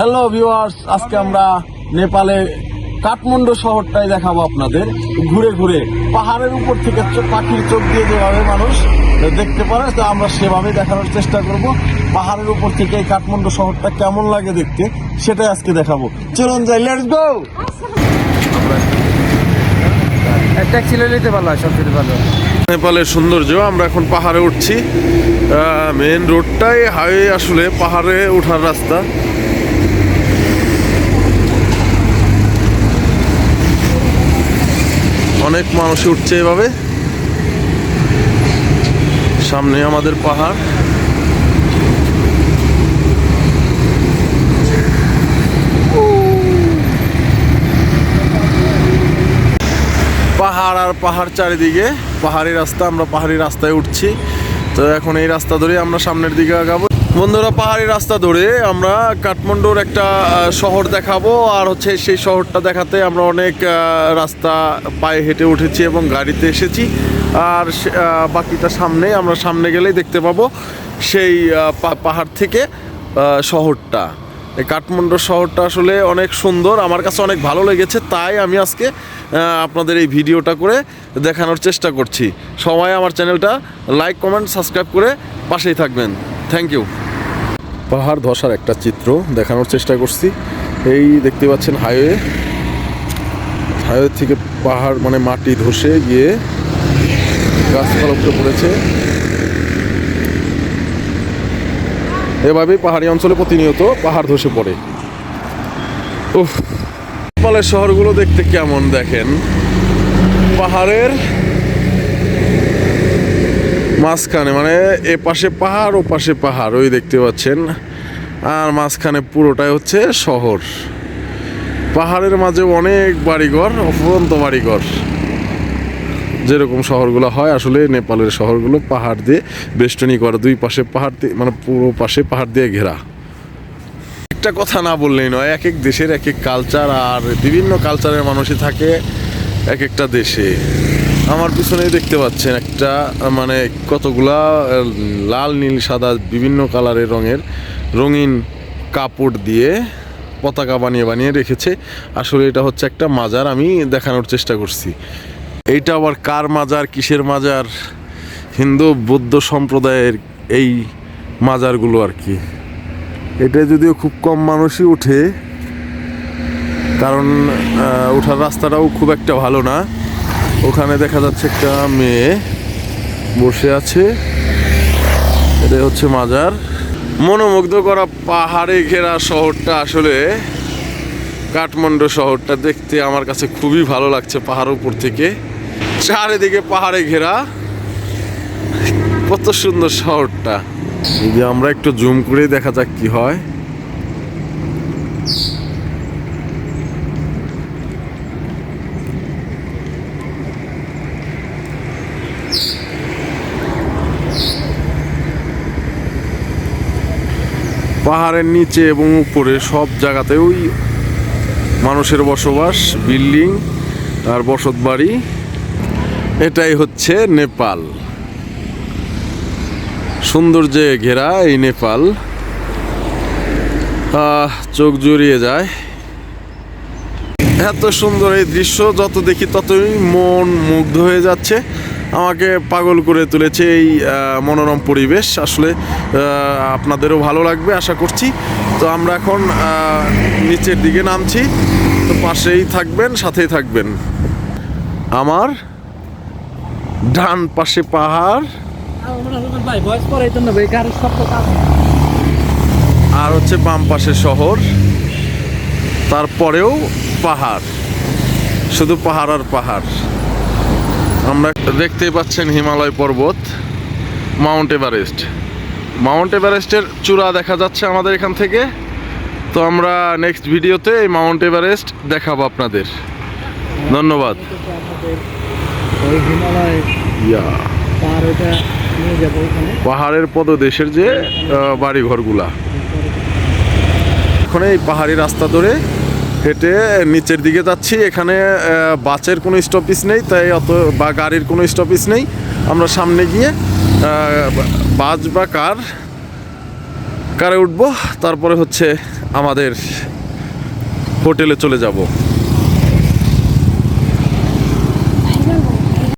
Hello viewers আজকে আমরা নেপালে কাঠমান্ডু শহরটাই দেখাবো আপনাদের। ঘুরে ঘুরে পাহাড়ের উপর থেকে পাখির চোখ দিয়ে যেভাবে মানুষ দেখতে পারে তো আমরা সেভাবে দেখানোর চেষ্টা করব। পাহাড়ের উপর থেকে এই কাঠমান্ডু শহরটা কেমন লাগে দেখতে সেটাই আজকে দেখাবো। চলুন যাই লেটস গো একটা ছিল নিতে ভালো হয় সবচেয়ে ভালো। নেপালের সৌন্দর্য আমরা এখন পাহাড়ে উঠছি। মেন রোডটাই হাইওয়ে আসলে পাহাড়ে ওঠার রাস্তা। অনেক মানুষ উঠছে এভাবে। সামনে আমাদের পাহাড়। পাহাড় আর পাহাড় চারিদিকে, পাহাড়ি রাস্তা, আমরা পাহাড়ি রাস্তায় উঠছি। তো এখন এই রাস্তা ধরে আমরা সামনের দিকে আগাবো। বন্ধুরা, পাহাড়ি রাস্তা ধরে আমরা কাঠমান্ডুর একটা শহর দেখাবো। আর হচ্ছে সেই শহরটা দেখাতে আমরা অনেক রাস্তা পায়ে হেঁটে উঠেছি এবং গাড়িতে এসেছি। আর বাকিটা সামনে, আমরা সামনে গেলেই দেখতে পাবো সেই পাহাড় থেকে শহরটা। এই কাঠমান্ডু শহরটা আসলে অনেক সুন্দর, আমার কাছে অনেক ভালো লেগেছে, তাই আমি আজকে আপনাদের এই ভিডিওটা করে দেখানোর চেষ্টা করছি। সবাই আমার চ্যানেলটা লাইক, কমেন্ট, সাবস্ক্রাইব করে পাশেই থাকবেন। Thank you. পাহাড় ধসার একটা চিত্র দেখানোর চেষ্টা করছি। এই দেখতে পাচ্ছেন হাইওয়ে। হাইওয়ে থেকে পাহাড় মানে মাটি ধসে গিয়ে গাছপালা উপরে পড়েছে। এভাবেই পাহাড়ি অঞ্চলে প্রতিনিয়ত পাহাড় ধসে পড়ে। উফ, নেপালের শহরগুলো দেখতে কেমন দেখেন? পাহাড়ের মাঝখানে মানে এ পাশে পাহাড়, ও পাশে পাহাড়, ওই দেখতে পাচ্ছেন। আর মাঝখানে পুরোটাই হচ্ছে শহর। পাহাড়ের মাঝে অনেক বাড়িঘর, অফুরন্ত বাড়িঘর। যেরকম শহরগুলো হয়, আসলে নেপালের শহরগুলো পাহাড় দিয়ে বেষ্টনী করা, দুই পাশে পাহাড় দিয়ে মানে পুরো পাশে পাহাড় দিয়ে ঘেরা। একটা কথা না বললেই নয়, এক এক দেশের এক এক কালচার আর বিভিন্ন কালচারের মানুষই থাকে এক একটা দেশে। আমার পিছনেই দেখতে পাচ্ছেন একটা মানে কতগুলা লাল, নীল, সাদা বিভিন্ন কালারের রঙের রঙিন কাপড় দিয়ে পতাকা বানিয়ে বানিয়ে রেখেছে। আসলে এটা হচ্ছে একটা মাজার, আমি দেখানোর চেষ্টা করছি। এইটা আবার কার মাজার, কিসের মাজার? হিন্দু, বৌদ্ধ সম্প্রদায়ের এই মাজারগুলো আর কি। এটা যদিও খুব কম মানুষই উঠে কারণ ওঠার রাস্তাটাও খুব একটা ভালো না। ওখানে দেখা যাচ্ছে একটা মেয়ে বসে আছে। এটাই হচ্ছে মাজার। মনোমুগ্ধ করা পাহাড়ে ঘেরা শহরটা আসলে কাঠমান্ডু শহরটা দেখতে আমার কাছে খুবই ভালো লাগছে পাহাড়ের উপর থেকে। চারিদিকে পাহাড়ে ঘেরা। কত সুন্দর শহরটা। যদি আমরা একটু জুম করে দেখা যাক কি হয়। পাহাড়ের নিচে এবং উপরে সব জায়গাতে ওই মানুষের বসবাস, বিল্ডিং আর বসত বাড়ি। এটাই হচ্ছে নেপাল। সৌন্দর্যে ঘেরা এই নেপাল। চোখ জুড়িয়ে যায়। এত সুন্দর এই দৃশ্য, যত দেখি ততই মন মুগ্ধ হয়ে যাচ্ছে। আমাকে পাগল করে তুলেছে এই মনোরম পরিবেশ। আসলে আপনাদেরও ভালো লাগবে, আশা করছি। তো আমরা এখন নিচের দিকে নামছি। তো পাশেই থাকবেন, সাথেই থাকবেন। আমার ডান পাশে পাহাড়। আর হচ্ছে বাম পাশে শহর। তারপরেও পাহাড়। শুধু পাহাড় আর পাহাড়। আমরা দেখতেই পাচ্ছেন হিমালয় পর্বত মাউন্ট এভারেস্ট। মাউন্ট এভারেস্টের চূড়া দেখা যাচ্ছে আমাদের এখান থেকে। তো আমরা নেক্সট ভিডিওতে এই মাউন্ট এভারেস্ট দেখাবো আপনাদের। ধন্যবাদ। পাহাড়ের পদদেশের যে বাড়িঘরগুলা। এখন এই পাহাড়ি রাস্তা ধরে হেঁটে নিচের দিকে যাচ্ছি। এখানে বাসের কোনো স্টপেজ নেই, তাই অত বা গাড়ির কোনো স্টপেজ নেই। আমরা সামনে গিয়ে বাস বা কার, কারে উঠবো, তারপরে হচ্ছে আমাদের হোটেলে চলে যাব।